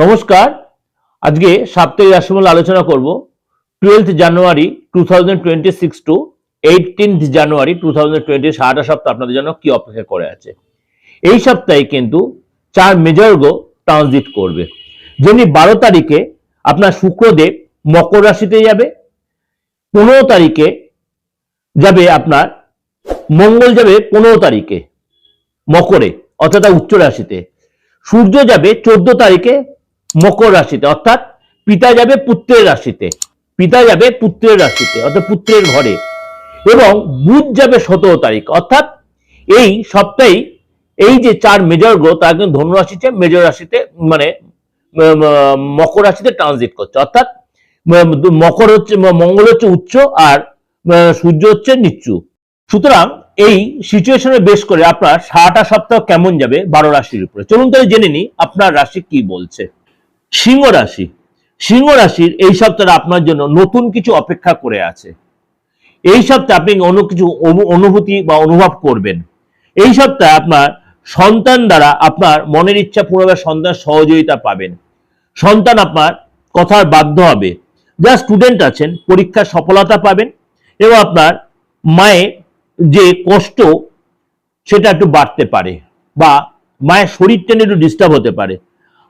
নমস্কার। আজকে সাপ্তাহিক রাশিফল আলোচনা করব। Twelfth January two thousand twenty six to eighteenth January two thousand twenty সারাটা সপ্তাহ আপনাদের জন্য কি অপেক্ষা করে আছে। এই সপ্তাহে কিন্তু চার মেজর গো ট্রানজিট করবে। যেমনি বারো তারিখে আপনার শুক্রদেব মকর রাশিতে যাবে। পনেরো তারিখে যাবে আপনার মঙ্গল যাবে পনেরো তারিখে মকরে, অর্থাৎ উচ্চ রাশিতে। সূর্য যাবে চোদ্দ তারিখে মকর রাশিতে, অর্থাৎ পিতা যাবে পুত্রের রাশিতে, পিতা যাবে পুত্রের রাশিতে, অর্থাৎ পুত্রের ঘরে, এবং বুধ যাবে সতেরো তারিখ, অর্থাৎ এই সপ্তাহে এই যে চার মেজর গ্রহ, তারা কিন্তু ধনু রাশিতে মেজর রাশিতে মানে মকর রাশিতে ট্রানজিট করছে, অর্থাৎ মকর হচ্ছে মঙ্গল হচ্ছে উচ্চ আর সূর্য হচ্ছে নিচু। সুতরাং এই সিচুয়েশনে বেশ করে আপনার সারাটা সপ্তাহ কেমন যাবে বারো রাশির উপরে? চলুন তাহলে জেনে নি আপনার রাশি কি বলছে। সিংহ রাশি। সিংহ রাশির এই সপ্তাহে আপনার জন্য নতুন কিছু অপেক্ষা করে আছে। এই সপ্তাহে আপনি অন্য কিছু অনু- অনুভূতি বা অনুভব করবেন। এই সপ্তাহে আপনার সন্তান দ্বারা আপনার মনের ইচ্ছা পূরণে সন্তান সহযোগিতা পাবেন। সন্তান আপনার কথার বাধ্য হবে। যা স্টুডেন্ট আছেন, পরীক্ষার সফলতা পাবেন এবং আপনার মায়ের যে কষ্ট, সেটা একটু বাড়তে পারে বা মায়ের শরীরটা একটু ডিস্টার্ব হতে পারে।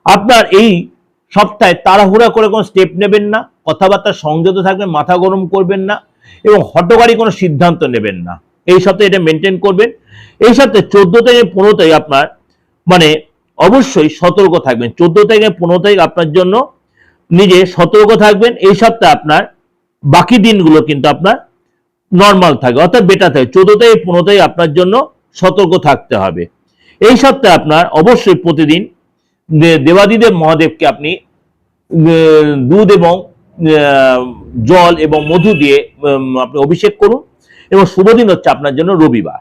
আপনার এই সপ্তাহে তাড়াহুড়া করে কোনো স্টেপ নেবেন না কথাবার্তা সংযত থাকবেন, মাথা গরম করবেন না এবং হটকারী কোনো সিদ্ধান্ত নেবেন না। এই সপ্তাহে এটা মেনটেন করবেন। এই সপ্তাহে চোদ্দ থেকে পনেরো তারিখ আপনার মানে অবশ্যই সতর্ক থাকবেন। চোদ্দ থেকে পনেরো তারিখ আপনার জন্য নিজে সতর্ক থাকবেন। এই সপ্তাহে আপনার বাকি দিনগুলো কিন্তু আপনার নর্মাল থাকে, অর্থাৎ বেটার থাকে। চোদ্দ থেকে পনেরো তারিখ আপনার জন্য সতর্ক থাকতে হবে। এই সপ্তাহে আপনার অবশ্যই প্রতিদিন দেবাদিদেব মহাদেবকে আপনি দুধ এবং জল এবং মধু দিয়ে আপনি অভিষেক করুন এবং শুভ দিন হচ্ছে আপনার জন্য রবিবার।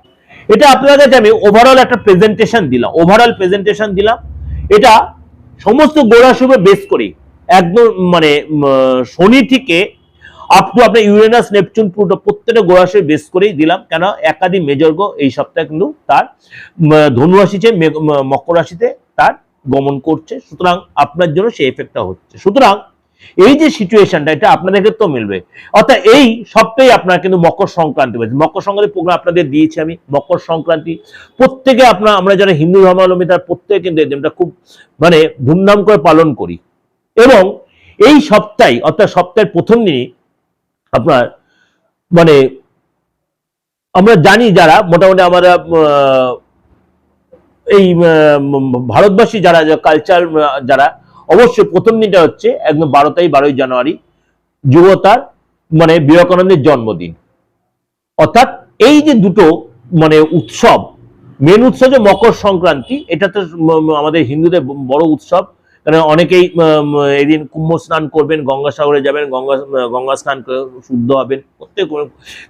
এটা আপনার কাছে আমি ওভারঅল একটা প্রেজেন্টেশন দিলাম ওভারঅল প্রেজেন্টেশন দিলাম। এটা সমস্ত গোড়া শুভ বেস করি একদম মানে শনি থেকে আপ টু আপনার ইউরেনাস নেপচুন প্লুটো প্রত্যেকটা গোড়াশে বেস করেই দিলাম। কেন একাধিক মেজর্গ এই সপ্তাহে কিন্তু তার ধনু রাশিতে মকর রাশিতে তার গমন করছে, সুতরাং আপনার জন্য সেই এফেক্টটা হচ্ছে। সুতরাং এই যে সিচুয়েশনটা এটা আপনাদের ক্ষেত্রেও মিলবে। অর্থাৎ এই সপ্তাহে আপনার কিন্তু মকর সংক্রান্তি হয়েছে। মকর সংক্রান্তি প্রোগ্রাম আপনাদের দিয়েছি আমি। মকর সংক্রান্তি প্রত্যেকে আপনার, আমরা যারা হিন্দু ধর্মাবলম্বী, তার প্রত্যেকে কিন্তু এই দিনটা খুব মানে ধুমধাম করে পালন করি। এবং এই সপ্তাহে, অর্থাৎ সপ্তাহের প্রথম দিনই আপনার মানে আমরা জানি যারা, মোটামুটি আমরা এই ভারতবাসী যারা কালচার যারা, অবশ্যই প্রথম দিনটা হচ্ছে একদম বারো তারিখ, বারোই জানুয়ারি, যুবতার মানে বিবেকানন্দের জন্মদিন। অর্থাৎ এই যে দুটো মানে উৎসব মেন উৎসব যে মকর সংক্রান্তি, এটা তো আমাদের হিন্দুদের বড় উৎসব। কারণ অনেকেই এদিন কুম্ভ স্নান করবেন গঙ্গা সাগরে যাবেন, গঙ্গা গঙ্গা স্নান করে শুদ্ধ হবেন। প্রত্যেক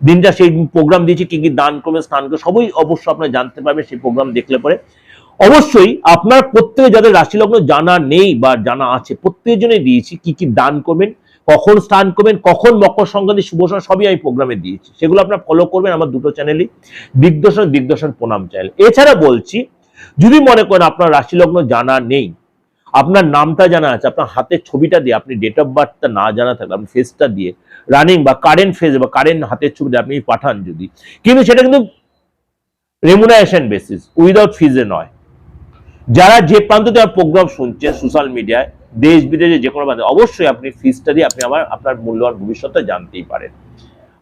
দিনটা সেই প্রোগ্রাম দিয়েছি, কি কি দান করবেন, স্নান করে, সবই অবশ্য আপনার জানতে পারবেন, সেই প্রোগ্রাম দেখলে পরে। অবশ্যই আপনার প্রত্যেকে যাদের রাশি লগ্ন জানা নেই বা জানা আছে, প্রত্যেকের জন্যই দিয়েছি কি কি দান করবেন, কখন স্নান করবেন, কখন মকর সংক্রান্তি, শুভ সবই আমি প্রোগ্রামে দিয়েছি। সেগুলো আপনার ফলো করবেন আমার দুটো চ্যানেলই দিগদর্শন দিগদর্শন প্রণাম চ্যানেল এছাড়া বলছি, যদি মনে করেন আপনার রাশি লগ্ন জানা নেই, আপনার নামটা জানা আছে, আপনার হাতের ছবিটা দিয়ে, আপনি ডেট অফ বার্থটা না জানা থাকলে, আপনি ফেসটা দিয়ে রানিং বা কারেন্ট ফেজ বা কারেন্ট হাতের ছবিটা আপনি পাঠান যদি। কিন্তু সেটা কিন্তু রেমুনারেশন বেসিস উইদাউট ফিজে নয়। যারা যে প্রান্ত থেকে প্রোগ্রাম শুনছেন সোশ্যাল মিডিয়ায় দেশ বিদেশে যে কোনো প্রান্তে, অবশ্যই আপনি ফিজটা দিয়ে আপনি আমার, আপনার মূল্যবান ভবিষ্যৎটা জানতেই পারেন।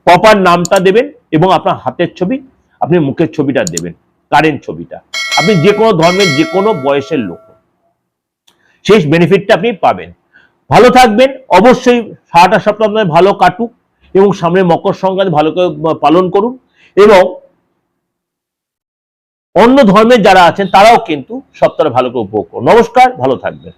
প্রপার নামটা দেবেন এবং আপনার হাতের ছবি, আপনি মুখের ছবিটা দেবেন, কারেন্ট ছবিটা। আপনি যে কোনো ধর্মের, যে কোনো বয়সের লোক শেষ বেনিফিটটা আপনি পাবেন। ভালো থাকবেন, অবশ্যই সারাটা সপ্তাহ আপনাদের ভালো কাটুক এবং সামনে মকর সংক্রান্তি ভালো করে পালন করুন এবং অন্য ধর্মের যারা আছেন তারাও কিন্তু সপ্তাহে ভালো করে উপভোগ করুন। নমস্কার ভালো থাকবেন।